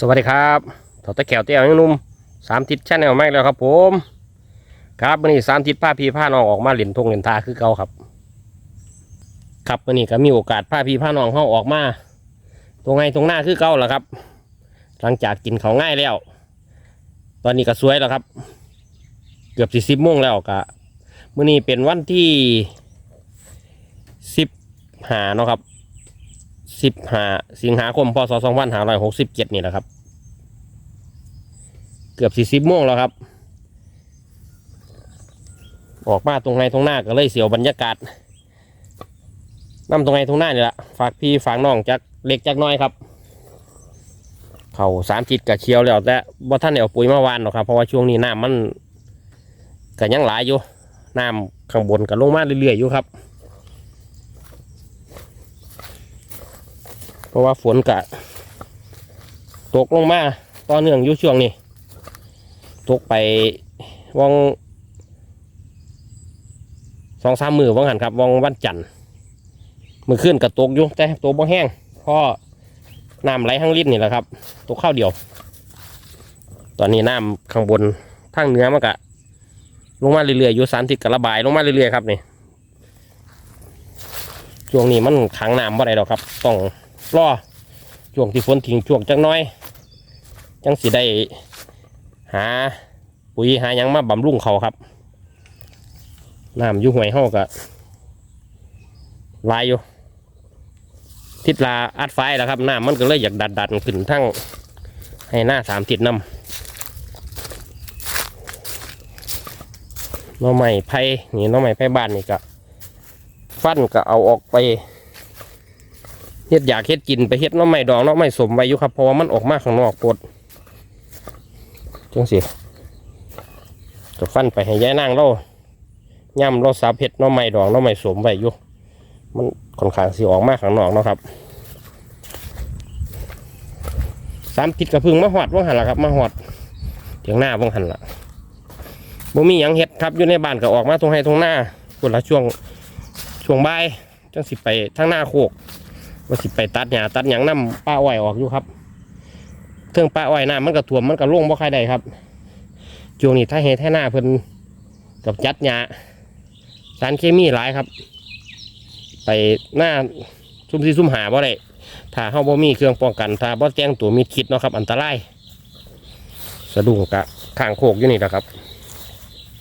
สวัสดีครับถอดตะแขวเตี้ยยังนุ่มสามทิศชาแนลไม่แล้วครับผม ครับวันนี้สามทิศผ้าพีผ้านองออกมาเหรียญทงเหรียญทาคือเก่าครับ ครับวันนี้ก็มีโอกาสผ้าพีผ้าน้องเขาออกมา ตรงไงตรงหน้าคือเก่าแล้วครับ หลังจากกินเขาง่ายแล้ว ตอนนี้ก็สวยแล้วครับ เกือบสี่สิบโมงแล้วกะมื่อนี้เป็นวันที่สิบหาเนาะครับ สิบห้าสิงหาคมพศสองพันห้าร้อยหกสิบเจ็ดนี่แหละครับ เกือบสี่สิบโมงแล้วครับ ออกมาตรงไหนตรงหน้าก็เลยเสียวบรรยากาศนํตรงไหนตรงหน้านี่แหละฝากพี่ฝากน้องจากเล็กจากน้อยครับ เขาสามจิตกับเชียวแล้วแต่ว่าท่านเอาปุ๋ยมาวานหรอกครับ เพราะว่าช่วงนี้น้ำมันก็ยังหลายอยู่น้ำข้างบนก็ลงมาเรื่อยๆอยู่ครับ เพ ราะว่าฝนกะ ตกลงมาต่อเนื่องอยู่ช่วงนี้ ตกไปวังสองสามมือวังหันครับวังวันจันทร์มือขึ้นกับตกอยู่แต่ตกบ่แห้งเพราะน้ำไหลข้างลิ้นนี่แหละครับ ตกข้าวเดียว ตอนนี้น้ำข้างบนทางเหนือมันกะลงมาเรื่อยๆอยู่สามทิศกระบายลงมาเรื่อยๆครับนี่ช่วงนี้มันขังน้ำบ่ได้ดอกครับ ต้อง รอช่วงที่ฝนทิ้งช่วงจังน้อย จังสิได้หาปุ๋ยหายังมาบำรุงเขาครับน้ำอยู่ห่วยเฮากะลายอยู่ ทิศลาอัดไฟแล้วครับน้ำมันก็เลยอยากดัดดันขึ้นทั้งให้หน้าสามทิศน้ำน้อใหม่ไผ่นี่น้อใหม่ไผ่บ้านนี่ก็ฟันก็เอาออกไป เฮ็ดอยากเฮ็ดกินไปเฮ็ดน้อใหม่ดองน้อใหม่สมไว้อยู่ครับเพราะว่ามันออกมาข้างนอกปวดจังสิก็ฟันไปให้ยายนางเราย่ำเราสาเฮ็ดน้อใหม่ดองน้อใหม่สมไว้อยู่มันค่อนข้างสิออกมาข้างนอกเนาะครับสามทิศกระพึงมาหอดว่างหันละครับมาหอดเถียงหน้าว่างหันละบ่มีหยังเฮ็ดครับอยู่ในบ้านก็ออกมาตรงให้ตรงหน้าคนละช่วงช่วงบ่ายจังสิไปทางหน้าโคก ว่าสิไปตัดหญ้าตัดหยังน้ำป้าอ้อยออกอยู่ครับเครื่องป้าอ้อยน้ำมันก็ท่วมมันก็ล่วงบ่ใครได้ครับช่วงนี้ถ้าเฮ็ดให้หน้าเพิ่นกับจัดหญ้าสารเคมีหลายครับ ไปหน้าซุ่มซีซุ่มหาบ่ได้ถ้าเฮาบ่มีเครื่องป้องกันถ้าบ่แจ้งตัวมีคิดเนาะครับ อันตรายสะดุ้งกะข้างโคกอยู่นี่นะครับ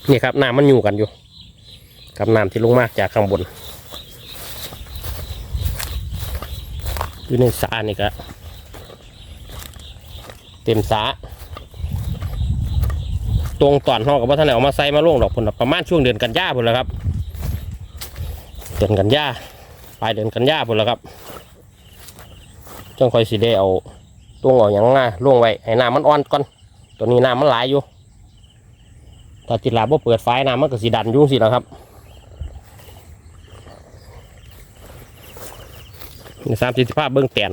นี่ครับน้ำมันอยู่กันอยู่กับน้ำที่ลงมากจากข้างบน อยู่ในสานี่ก็เต็มสาตรงตอนห้องกับว่าท่านเอามาใส่มาลงดอกผลประมาณช่วงเดือนกันยาพุ่นแล้วครับ เดือนกันยาปลายเดือนกันยาพุ่นแล้วครับจังคอยสีได้เอาตรงเอาอย่างง่าล่วงไว้ให้น้ำมันอ่อนก่อนตัวนี้น้ำมันหลายอยู่ถ้าจิตลาบ่เปิดไฟน้ำมันก็สีดันยุ่งสิแล้วครับ สามสิบภาพเบื้องเตียน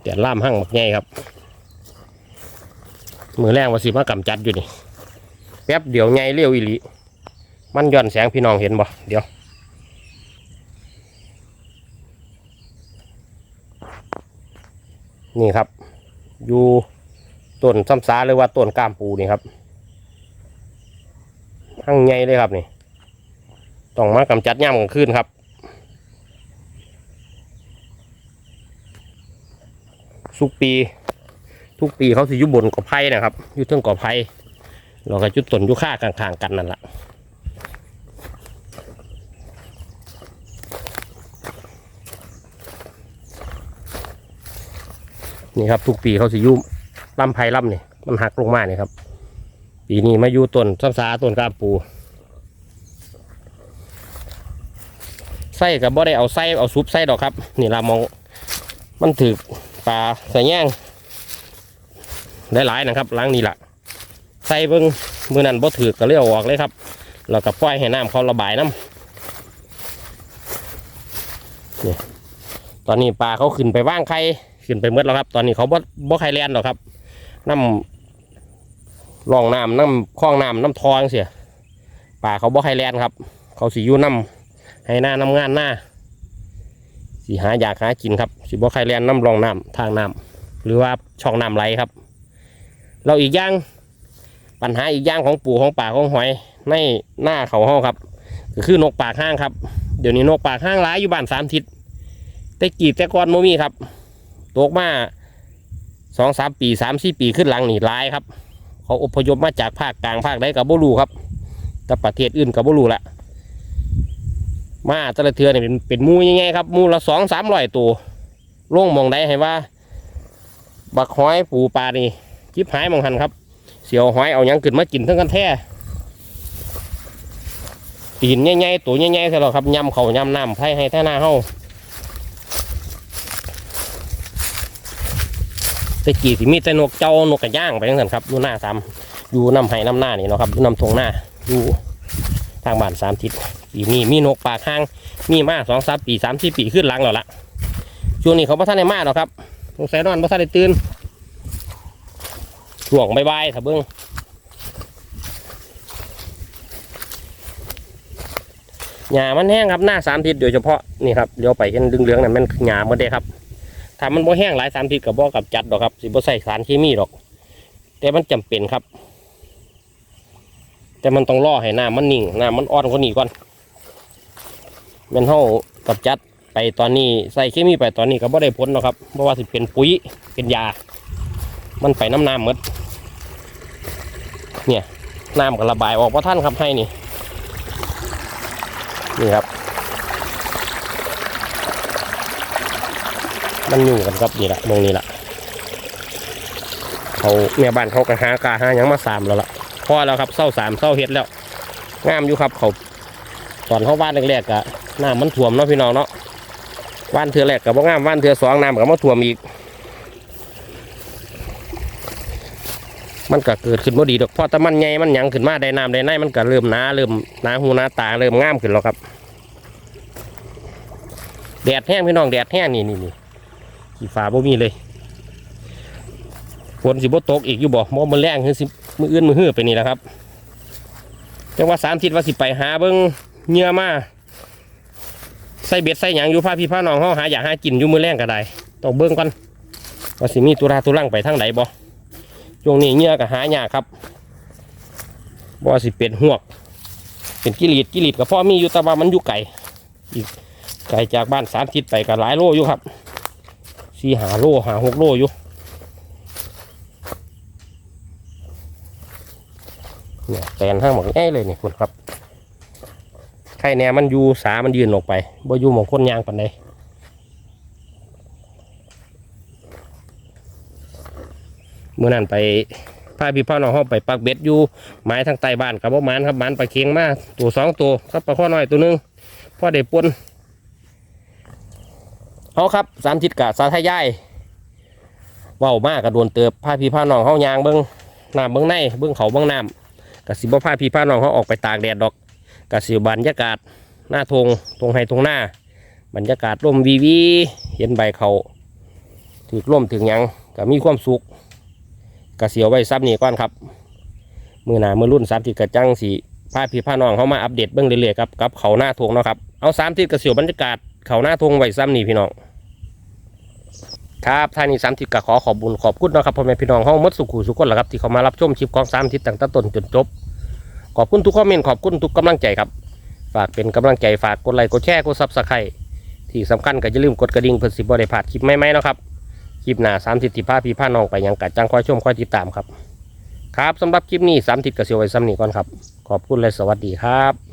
เตียนล่ามหั่งหมักใหญ่ครับ มือแรงว่าสิมากำจัดอยู่นี่แป๊บเดี๋ยวใหญ่เร็วอีหลีมันย้อนแสงพี่น้องเห็นบ่เดี๋ยวนี่ครับ อยู่ต้นซ้ำซาหรือว่าต้นกล้ามปูนี่ครับทั้งใหญ่เลยครับนี่ ต้องมากำจัดย่ำกลางคืนครับ สุกปี ทุกปีเขาสิยู่บนกอไผ่นะครับยู่เทิงกอไผ่เราก็จุดต้นยุค่าข้างๆกันนั่นแหละนี่ครับทุกปีเขาสิยุ่ลำไผ่ลำนี่มันหักลงมานี่ครับ ปีนี้มาอยู่ต้นซ้ำซาต้นกามปูไส้กับบ่ได้เอาไส้เอาซุปไส้ดอกครับ นี่เรามอง มันถือ ปลาใส่แง่งหลายๆนะครับล้างนี่แหละใส่เบิ้งมือนั้นบ่ถือก็เลยเอาออกเลยครับแล้วก็ปล่อยให้น้ำเขาระบายน้ำนี่ตอนนี้ปลาเขาขึ้นไปว่างไข่ขึ้นไปเมื่อแล้วครับ ตอนนี้เขาบ่บ่ใครเลียนหรอกครับน้ำรองน้ำน้ำคลองน้ำน้ำทองเสียป่าเขาบ่ใครเลียนครับ เขาสิยู่น้ำให้หน้าน้ำงานหน้า สิหาอยากหากินครับ สิบ่ใครเลียนน้ำรองน้ำทางน้ำหรือว่าช่องน้ำไหลครับ เราอีกอย่างปัญหาอีกอย่างของปู่ของป่าของหอยในหน้าเขาห้องครับก็คือนกปากห้างครับ เดี๋ยวนี้นกปากห้างร้ายอยู่บ้านสามทิศแต่กีบแต่ก่อนโมมีครับตกมาสองสามปีสามสี่ปีขึ้นหลังนี่ร้ายครับ เขาอพยพมาจากภาคกลางภาคใดกับบุรูครับ แต่ประเทศอื่นกับบุรูละ มาแต่ละเทือเนี่ยเป็นเป็นมูยังไงครับ มูละสองสามร้อยตัวล่งมองได้ให้ว่า บักหอยปูปลานี่จิบหายมองหันครับ เสียวหอยเอายังขึ้นมากินทั้งกันแท้ตีนใหญ่ๆตัวใหญ่ๆใช่หรอครับยำเขายำน้ำไผ่ให้ท่หน้าเฮาตะกี้ที่มีแต่นกเจ้านกกระย่างไปทั้งนั้นครับอยู่หน้าสามอยู่น้ำไห้น้ำหน้านี่เนาะครับอยู่น้ำทงหน้าอยู่ทางบ้านสามทิศ ปีนี้มีนกปากข้างมีมาสองสามปีสามสี่ปีขึ้นหลังแล้วละช่วงนี้เขาพัฒนามาหรอกครับสงสัยนอนพัฒนาตื่นช่วงใบายๆถ้าเบิ้งหญ้ามันแห้งครับหน้าสามทิศโดยเฉพาะนี่ครับเลี้ยวไปเห็นเหลืองๆนั่นมันหญ้าหมดเลยครับถ้ามันบ่แห้งหลายสารพิษกับบ่กับจัดดอกครับสิบ่ใส่สารเคมีดอก แต่มันจำเป็นครับ แต่มันต้องรอให้น้ำมันนิ่งน้ำมันอ่อนกว่านี้ก่อน แมันเฮากับจัดไปตอนนี้ใส่เคมีไปตอนนี้ก็บ่ได้ผลหรอกครับเพราะว่าสิเป็นปุ๋ยเป็นยา มันไปน้ำน้ำหมดเนี่ยน้ำก็ระบายออกเพราะท่านครับให้นี่นี่ครับ มันอยู่กันครับนี่แหละมองนี่แหละเขาเมียบ้านเขากระหากาหายังมาสามแล้วล่ะพอแล้วครับเศร้าสามเศร้าเฮ็ดแล้วงามอยู่ครับเขาตอนเขาบ้านแรกๆกะ น้ำมันท่วมเนาะพี่น้องเนาะว่านเทือแรกกับว่างามว่านเทือสองน้ำกับมาท่วมอีก มันก็เกิดขึ้นบ่ดีดอกพราะแต่มันใหญ่มันหยังขึ้นมาได้น้ำได้ในมันก็เริ่มหนาเริ่มหนาหูหนาตาเริ่มงามขึ้นแล้วครับ แดดแห้งพี่น้องแดดแห้งนี่นี่นี่ขี้ฟ้าบ่มีเลยฝนสิบ่ตกอีกอยู่บ่บ่มันแรงคือสิมืออื่นมือหื้อไปนี่แหละครับจังว่าสามทิศว่าสิไปหาเบิ่งเหงื่อมา ส่เบ็ดใส่หยังอยู่พาพี่พาน้องเฮาหาอยากหากินอยู่มือแรงก็ได้ต้องเบิ่งก่อนว่าสิมีตุราตุลังไปทางไหนบ่ช่วงนี้เงื่อก็หายากครับบ่ว่าสิเป็นหวก เป็นกิรีดกิรีดก็พอมีอยู่แต่ว่ามันอยู่ไกลอีกไกลจากบ้านสามทิศไปก็หลายโลอยู่ครับสี่หาโลหาหกโลอยู่เนี่ยแตนห้างหมอกแอ้เลยนี่คุณครับ ไข่แนมันอยู่สามันยืนออกไปบ่อยู่หมองคนยางปันใดเมื่อนั้นไปพาพี่พ่อน้องเขาไปปักเบ็ดอยู่ไม้ทางใต้บ้านกับบ่หมันครับมันปลาเค็งมาตัวสองตัวครับปลาข้อน้อยตัวหนึงพ่อได้ปนเอาครับสามทิศกะสาธยายเว้ามากกระโดนเติบพาพี่พาน้องเขายางเบิ้งน้ำเบิ้งในเบิ้งเขาเบิ้งน้ำกะสิบ่พาพี่พาน้องเขาออกไปตากแดดดอก กสิบรรยากาศหน้าทงตรงไห้ตรงหน้า บรรยากาศร่มวีวีเห็นใบเขาถือร่มถึงยังก็มีความสุขกะเสียวไว้ซับนี่ก่อนครับ มือหนามือรุ่นสามทิศกะจังสีพาพี่พาน้องเขามาอัปเดตเบิ้องเรื่อยๆครับกับเขาหน้าทงเนาะครับเอาสามทิศกะเสียวบรรยากาศเขาหน้าทงไว้ซ้ำนี่พี่น้องครับท่านี้สามทิศก็ขอขอบบุญขอบคุณนะครับพ่อแม่พี่น้องห้องมดสุขุสุขคนละครับที่เขามารับชมคลิปของสามทิศตั้งแต่ต้นจนจบ ขอบคุณทุกคอมเมนต์ขอบคุณทุกกำลังใจครับ ฝากเป็นกำลังใจฝากกดไลค์กดแชร์กดซับสไครต์ที่สำคัญก็อย่าลืมกดกระดิ่งเพื่อสิบริพลาดคลิปใหม่ๆนะครับคลิปหน้าสามทิศที่พาพี่พาน้องไปยังกัดจังคอยชมคอยติดตามครับ ครับสำหรับคลิปนี้สามทิศก็เสียวไว้ซ้ำนี่ก่อนครับ ขอบคุณและสวัสดีครับ